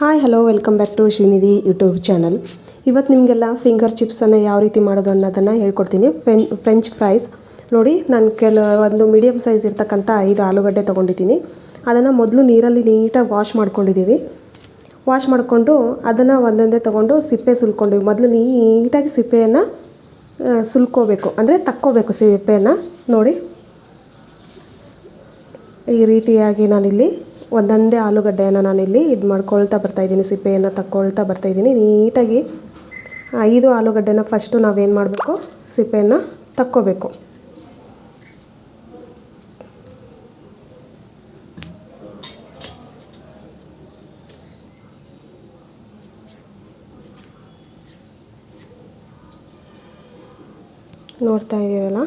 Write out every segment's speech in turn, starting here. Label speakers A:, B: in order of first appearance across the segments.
A: Hi hello welcome back to Srinidhi YouTube channel ಇವತ್ತು ನಿಮಗೆಲ್ಲ finger ಚಿಪ್ಸನ್ನು ಯಾವ ರೀತಿ ಮಾಡೋದು ಅನ್ನೋದನ್ನು ಹೇಳ್ಕೊಡ್ತೀನಿ. ಫೆನ್ ಫ್ರೆಂಚ್ ಫ್ರೈಸ್ ನೋಡಿ, ನಾನು ಕೆಲವೊಂದು ಮೀಡಿಯಮ್ ಸೈಜ್ ಇರ್ತಕ್ಕಂಥ ಐದು ಆಲೂಗಡ್ಡೆ ತೊಗೊಂಡಿದ್ದೀನಿ. ಅದನ್ನು ಮೊದಲು ನೀರಲ್ಲಿ ನೀಟಾಗಿ ವಾಶ್ ಮಾಡ್ಕೊಂಡಿದ್ದೀವಿ. ವಾಶ್ ಮಾಡಿಕೊಂಡು ಅದನ್ನು ಒಂದೊಂದೇ ತೊಗೊಂಡು ಸಿಪ್ಪೆ ಸುಲ್ಕೊಂಡಿವಿ. ಮೊದಲು ನೀಟಾಗಿ ಸಿಪ್ಪೆಯನ್ನು ಸುಲ್ಕೋಬೇಕು. ಅಂದರೆ ತಕ್ಕೋಬೇಕು ಸಿಪ್ಪೆಯನ್ನು. ನೋಡಿ. ಈ ರೀತಿಯಾಗಿ ನಾನಿಲ್ಲಿ ಒಂದೊಂದೇ ಆಲೂಗಡ್ಡೆಯನ್ನು ನಾನಿಲ್ಲಿ ಇದು ಮಾಡ್ಕೊಳ್ತಾ ಬರ್ತಾಯಿದ್ದೀನಿ ಸಿಪ್ಪೆಯನ್ನು ತಕ್ಕೊಳ್ತಾ ಬರ್ತಾಯಿದ್ದೀನಿ ನೀಟಾಗಿ ಐದು ಆಲೂಗಡ್ಡೆನ ಫಸ್ಟು ನಾವೇನು ಮಾಡಬೇಕು? ಸಿಪ್ಪೆಯನ್ನು ತಕ್ಕೋಬೇಕು. ನೋಡ್ತಾ ಇದ್ದೀರಲ್ಲ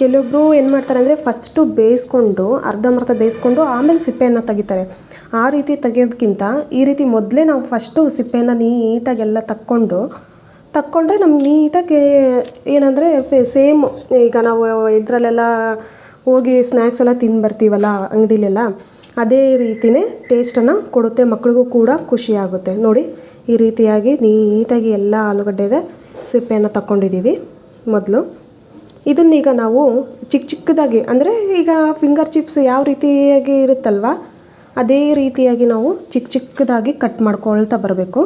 A: ಕೆಲವೊಬ್ಬರು ಏನು ಮಾಡ್ತಾರೆ ಅಂದರೆ ಫಸ್ಟು ಬೇಯಿಸ್ಕೊಂಡು ಅರ್ಧಂಬರ್ಧ ಬೇಯಿಸ್ಕೊಂಡು ಆಮೇಲೆ ಸಿಪ್ಪೆಯನ್ನು ತೆಗಿತಾರೆ. ಆ ರೀತಿ ತೆಗಿಯೋದಕ್ಕಿಂತ ಈ ರೀತಿ ಮೊದಲೇ ನಾವು ಫಸ್ಟು ಸಿಪ್ಪೆಯನ್ನು ನೀಟಾಗೆಲ್ಲ ತಕ್ಕೊಂಡು, ತಕ್ಕೊಂಡ್ರೆ ನಮ್ಗೆ ನೀಟಾಗಿ ಏನಂದರೆ ಸೇಮ್ ಈಗ ನಾವು ಇದರಲ್ಲೆಲ್ಲ ಹೋಗಿ ಸ್ನ್ಯಾಕ್ಸ್ ಎಲ್ಲ ತಿಂದು ಬರ್ತೀವಲ್ಲ ಅಂಗಡಿಲೆಲ್ಲ, ಅದೇ ರೀತಿಯೇ ಟೇಸ್ಟನ್ನು ಕೊಡುತ್ತೆ, ಮಕ್ಳಿಗೂ ಕೂಡ ಖುಷಿಯಾಗುತ್ತೆ ನೋಡಿ, ಈ ರೀತಿಯಾಗಿ ನೀಟಾಗಿ ಎಲ್ಲ ಆಲೂಗಡ್ಡೆದ ಸಿಪ್ಪೆಯನ್ನು ತಕ್ಕೊಂಡಿದ್ದೀವಿ ಮೊದಲು. ಇದನ್ನೀಗ ನಾವು ಚಿಕ್ಕ ಚಿಕ್ಕದಾಗಿ, ಅಂದರೆ ಈಗ ಫಿಂಗರ್ ಚಿಪ್ಸ್ ಯಾವ ರೀತಿಯಾಗಿ ಇರುತ್ತಲ್ವ, ಅದೇ ರೀತಿಯಾಗಿ ನಾವು ಚಿಕ್ಕ ಚಿಕ್ಕದಾಗಿ ಕಟ್ ಮಾಡ್ಕೊಳ್ತಾ ಬರಬೇಕು.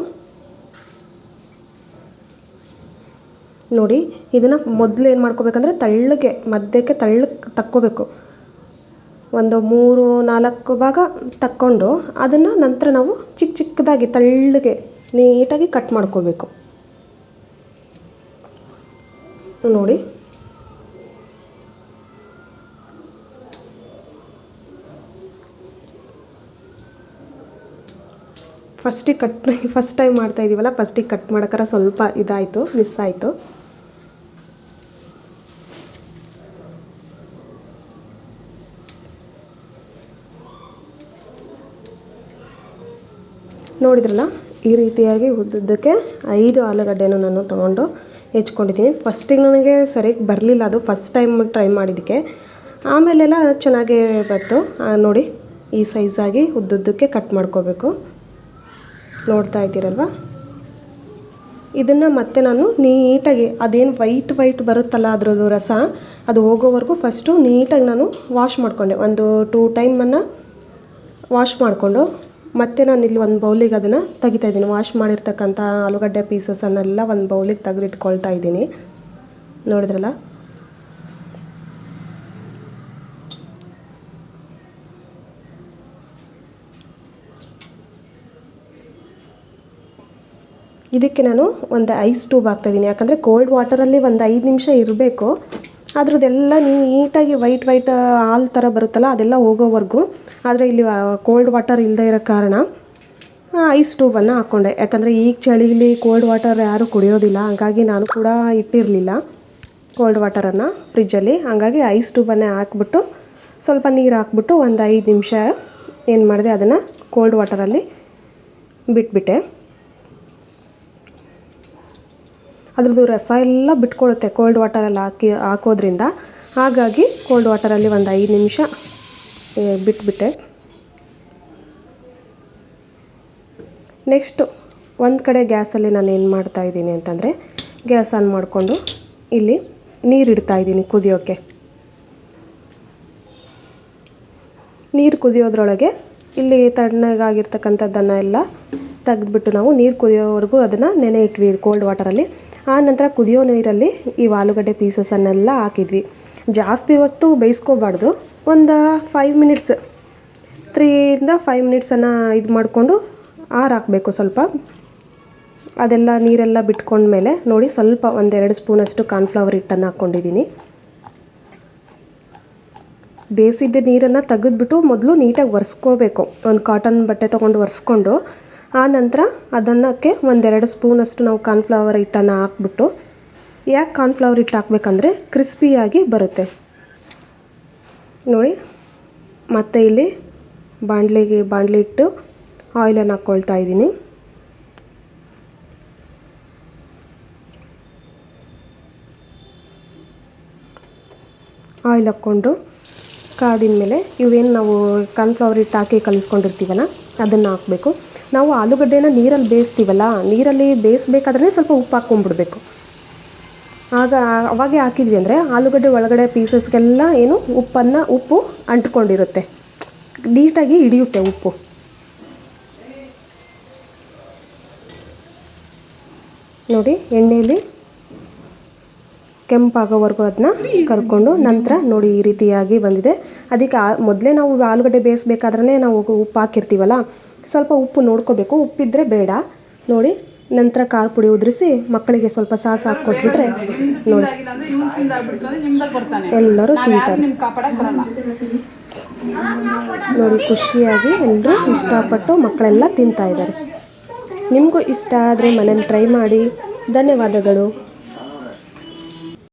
A: ನೋಡಿ, ಇದನ್ನು ಮೊದಲು ಏನು ಮಾಡ್ಕೋಬೇಕಂದ್ರೆ ತಳ್ಳಗೆ, ಮಧ್ಯಕ್ಕೆ ತಳ್ಳ ತಕ್ಕೋಬೇಕು. ಒಂದು ಮೂರು, ನಾಲ್ಕು ಭಾಗ ತಕ್ಕೊಂಡು ಅದನ್ನು ನಂತರ ನಾವು ಚಿಕ್ಕ ಚಿಕ್ಕದಾಗಿ ತಳ್ಳಗೆ ನೀಟಾಗಿ ಕಟ್ ಮಾಡ್ಕೋಬೇಕು. ನೋಡಿ ಫಸ್ಟಿಗೆ ಕಟ್ ಫಸ್ಟ್ ಟೈಮ್ ಮಾಡ್ತಾ ಇದ್ದೀವಲ್ಲ ಫಸ್ಟಿಗೆ ಕಟ್ ಮಾಡೋಕ್ಕಾರ ಸ್ವಲ್ಪ ಇದಾಯಿತು ಮಿಸ್ ಆಯಿತು. ನೋಡಿದ್ರಲ್ಲ, ಈ ರೀತಿಯಾಗಿ ಉದ್ದಕ್ಕೆ ಐದು ಆಲೂಗಡ್ಡೆನೂ ನಾನು ತೊಗೊಂಡು ಹೆಚ್ಕೊಂಡಿದ್ದೀನಿ. ಫಸ್ಟಿಗೆ ನನಗೆ ಸರಿಯಾಗಿ ಬರಲಿಲ್ಲ ಅದು ಫಸ್ಟ್ ಟೈಮ್ ಟ್ರೈ ಮಾಡಿದ್ದಕ್ಕೆ. ಆಮೇಲೆಲ್ಲ ಚೆನ್ನಾಗೇ ಬಂತು. ನೋಡಿ, ಈ ಸೈಜಾಗಿ ಉದ್ದುದ್ದಕ್ಕೆ ಕಟ್ ಮಾಡ್ಕೋಬೇಕು. ನೋಡ್ತಾ ಇದ್ದೀರಲ್ವ? ಇದನ್ನು ಮತ್ತೆ ನಾನು ನೀಟಾಗಿ, ಅದೇನು ವೈಟ್ ವೈಟ್ ಬರುತ್ತಲ್ಲ ಅದರದ್ದು ರಸ, ಅದು ಹೋಗೋವರೆಗೂ ಫಸ್ಟು ನೀಟಾಗಿ ನಾನು ವಾಶ್ ಮಾಡಿಕೊಂಡೆ. ಒಂದು ಟೂ ಟೈಮನ್ನು ವಾಶ್ ಮಾಡಿಕೊಂಡು, ಮತ್ತೆ ನಾನು ಇಲ್ಲಿ ಒಂದು ಬೌಲಿಗೆ ಅದನ್ನು ತೆಗಿತಾ ಇದ್ದೀನಿ. ವಾಶ್ ಮಾಡಿರ್ತಕ್ಕಂಥ ಆಲೂಗಡ್ಡೆ ಪೀಸಸನ್ನೆಲ್ಲ ಒಂದು ಬೌಲಿಗೆ ತೆಗೆದಿಟ್ಕೊಳ್ತಾ ಇದ್ದೀನಿ. ನೋಡಿದ್ರಲ್ಲ? ಇದಕ್ಕೆ ನಾನು ಒಂದು ಐಸ್ ಟ್ಯೂಬ್ ಹಾಕ್ತಾಯಿದ್ದೀನಿ ಯಾಕಂದರೆ ಕೋಲ್ಡ್ ವಾಟರಲ್ಲಿ ಒಂದು ಐದು ನಿಮಿಷ ಇರಬೇಕು. ಅದ್ರದ್ದೆಲ್ಲ ನೀಟಾಗಿ ವೈಟ್ ವೈಟ್ ಹಾಲು ಥರ ಬರುತ್ತಲ್ಲ, ಅದೆಲ್ಲ ಹೋಗೋವರೆಗೂ. ಆದರೆ ಇಲ್ಲಿ ಕೋಲ್ಡ್ ವಾಟರ್ ಇಲ್ಲದೆ ಇರೋ ಕಾರಣ ಐಸ್ ಟ್ಯೂಬನ್ನು ಹಾಕ್ಕೊಂಡೆ ಯಾಕಂದರೆ ಈಗ ಚಳಿಲಿ ಕೋಲ್ಡ್ ವಾಟರ್ ಯಾರೂ ಕುಡಿಯೋದಿಲ್ಲ. ಹಾಗಾಗಿ ನಾನು ಕೂಡ ಇಟ್ಟಿರಲಿಲ್ಲ ಕೋಲ್ಡ್ ವಾಟರನ್ನು ಫ್ರಿಜ್ಜಲ್ಲಿ ಹಾಗಾಗಿ ಐಸ್ ಟ್ಯೂಬನ್ನೇ ಹಾಕ್ಬಿಟ್ಟು, ಸ್ವಲ್ಪ ನೀರು ಹಾಕ್ಬಿಟ್ಟು ಒಂದು ಐದು ನಿಮಿಷ ಏನು ಮಾಡಿದೆ, ಅದನ್ನು ಕೋಲ್ಡ್ ವಾಟರಲ್ಲಿ ಬಿಟ್ಬಿಟ್ಟೆ. ಅದ್ರದ್ದು ರಸ ಎಲ್ಲ ಬಿಟ್ಕೊಳ್ಳುತ್ತೆ ಕೋಲ್ಡ್ ವಾಟರಲ್ಲಿ ಹಾಕಿ, ಹಾಕೋದ್ರಿಂದ. ಹಾಗಾಗಿ ಕೋಲ್ಡ್ ವಾಟರಲ್ಲಿ ಒಂದು ಐದು ನಿಮಿಷ ಬಿಟ್ಬಿಟ್ಟೆ. ನೆಕ್ಸ್ಟು ಒಂದು ಕಡೆ ಗ್ಯಾಸಲ್ಲಿ ನಾನು ಏನು ಮಾಡ್ತಾ ಇದ್ದೀನಿ ಅಂತಂದರೆ ಗ್ಯಾಸ್ ಆನ್ ಮಾಡಿಕೊಂಡು ಇಲ್ಲಿ ನೀರು ಇಡ್ತಾ ಇದ್ದೀನಿ ಕುದಿಯೋಕ್ಕೆ ನೀರು ಕುದಿಯೋದ್ರೊಳಗೆ ಇಲ್ಲಿ ತಣ್ಣಗಾಗಿರ್ತಕ್ಕಂಥದ್ದನ್ನು ಎಲ್ಲ ತೆಗೆದ್ಬಿಟ್ಟು ನಾವು ನೀರು ಕುದಿಯೋವರೆಗೂ ಅದನ್ನು ನೆನೆ ಇಟ್ವಿ ಕೋಲ್ಡ್ ವಾಟರಲ್ಲಿ ಆ ನಂತರ ಕುದಿಯೋ ನೀರಲ್ಲಿ ಈ ಆಲೂಗಡ್ಡೆ ಪೀಸಸನ್ನೆಲ್ಲ ಹಾಕಿದ್ವಿ. ಜಾಸ್ತಿ ಹೊತ್ತು ಬೇಯಿಸ್ಕೋಬಾರ್ದು. ಒಂದು ಫೈವ್ ಮಿನಿಟ್ಸ್ ತ್ರೀಯಿಂದ ಫೈವ್ ಮಿನಿಟ್ಸನ್ನು ಇದು ಮಾಡಿಕೊಂಡು ಆರು ಹಾಕಬೇಕು ಸ್ವಲ್ಪ. ಅದೆಲ್ಲ ನೀರೆಲ್ಲ ಬಿಟ್ಕೊಂಡ್ಮೇಲೆ ನೋಡಿ ಸ್ವಲ್ಪ ಒಂದೆರಡು ಸ್ಪೂನಷ್ಟು ಕಾರ್ನ್ಫ್ಲವರ್ ಹಿಟ್ಟನ್ನು ಹಾಕ್ಕೊಂಡಿದ್ದೀನಿ ಬೇಯಿಸಿದ್ದ ನೀರನ್ನು ತೆಗೆದ್ಬಿಟ್ಟು ಮೊದಲು ನೀಟಾಗಿ ಒರೆಸ್ಕೋಬೇಕು. ಒಂದು ಕಾಟನ್ ಬಟ್ಟೆ ತೊಗೊಂಡು ಒರೆಸ್ಕೊಂಡು ಆ ನಂತರ ಅದನ್ನಕ್ಕೆ ಒಂದೆರಡು ಸ್ಪೂನಷ್ಟು ನಾವು ಕಾರ್ನ್ಫ್ಲವರ್ ಹಿಟ್ಟನ್ನು ಹಾಕ್ಬಿಟ್ಟು ಯಾಕೆ ಕಾರ್ನ್ಫ್ಲವರ್ ಹಿಟ್ಟು ಹಾಕ್ಬೇಕಂದ್ರೆ ಕ್ರಿಸ್ಪಿಯಾಗಿ ಬರುತ್ತೆ. ನೋಡಿ, ಮತ್ತೆ ಇಲ್ಲಿ ಬಾಣಲಿಗೆ ಬಾಣಲಿ ಇಟ್ಟು ಆಯಿಲನ್ನು ಹಾಕ್ಕೊಳ್ತಾ ಇದ್ದೀನಿ. ಆಯಿಲ್ ಹಾಕ್ಕೊಂಡು ಕಾದಿದ ಮೇಲೆ ಇವೇನು ನಾವು ಕಾರ್ನ್ಫ್ಲವರ್ ಹಿಟ್ಟು ಹಾಕಿ ಕಲಿಸ್ಕೊಂಡಿರ್ತೀವಲ್ಲ, ಅದನ್ನು ಹಾಕಬೇಕು. ನಾವು ಆಲೂಗಡ್ಡೆನ ನೀರಲ್ಲಿ ಬೇಯಿಸ್ತೀವಲ್ಲ, ನೀರಲ್ಲಿ ಬೇಯಿಸ್ಬೇಕಾದ್ರೆ ಸ್ವಲ್ಪ ಉಪ್ಪು ಹಾಕ್ಕೊಂಡ್ಬಿಡ್ಬೇಕು ಆಗ ಅವಾಗೆ ಹಾಕಿದ್ವಿ ಅಂದರೆ ಆಲೂಗಡ್ಡೆ ಒಳಗಡೆ ಪೀಸಸ್ಗೆಲ್ಲ ಏನು ಉಪ್ಪನ್ನು ಉಪ್ಪು ಅಂಟ್ಕೊಂಡಿರುತ್ತೆ. ನೀಟಾಗಿ ಹಿಡಿಯುತ್ತೆ ಉಪ್ಪು. ನೋಡಿ, ಎಣ್ಣೆಯಲ್ಲಿ ಕೆಂಪಾಗೋವರೆಗೂ ಅದನ್ನ ಕರ್ಕೊಂಡು ನಂತರ ನೋಡಿ ಈ ರೀತಿಯಾಗಿ ಬಂದಿದೆ. ಅದಕ್ಕೆ ಮೊದಲೇ ನಾವು ಆಲೂಗಡ್ಡೆ ಬೇಯಿಸ್ಬೇಕಾದ್ರೆ ನಾವು ಉಪ್ಪು ಹಾಕಿರ್ತೀವಲ್ಲ ಸ್ವಲ್ಪ ಉಪ್ಪು ನೋಡ್ಕೋಬೇಕು. ಉಪ್ಪಿದ್ರೆ ಬೇಡ. ನೋಡಿ ನಂತರ ಖಾರ ಪುಡಿ ಉದುರಿಸಿ ಮಕ್ಕಳಿಗೆ ಸ್ವಲ್ಪ ಸಾಸ್ ಹಾಕ್ಕೊಟ್ಬಿಟ್ರೆ ನೋಡಿ. ಎಲ್ಲರೂ ತಿಂತಾರೆ. ನೋಡಿ ಖುಷಿಯಾಗಿ ಎಲ್ಲರೂ ಇಷ್ಟಪಟ್ಟು ಮಕ್ಕಳೆಲ್ಲ ತಿಂತಾ ಇದ್ದಾರೆ. ನಿಮಗೂ ಇಷ್ಟ ಆದರೆ ಮನೇಲಿ ಟ್ರೈ ಮಾಡಿ. ಧನ್ಯವಾದಗಳು.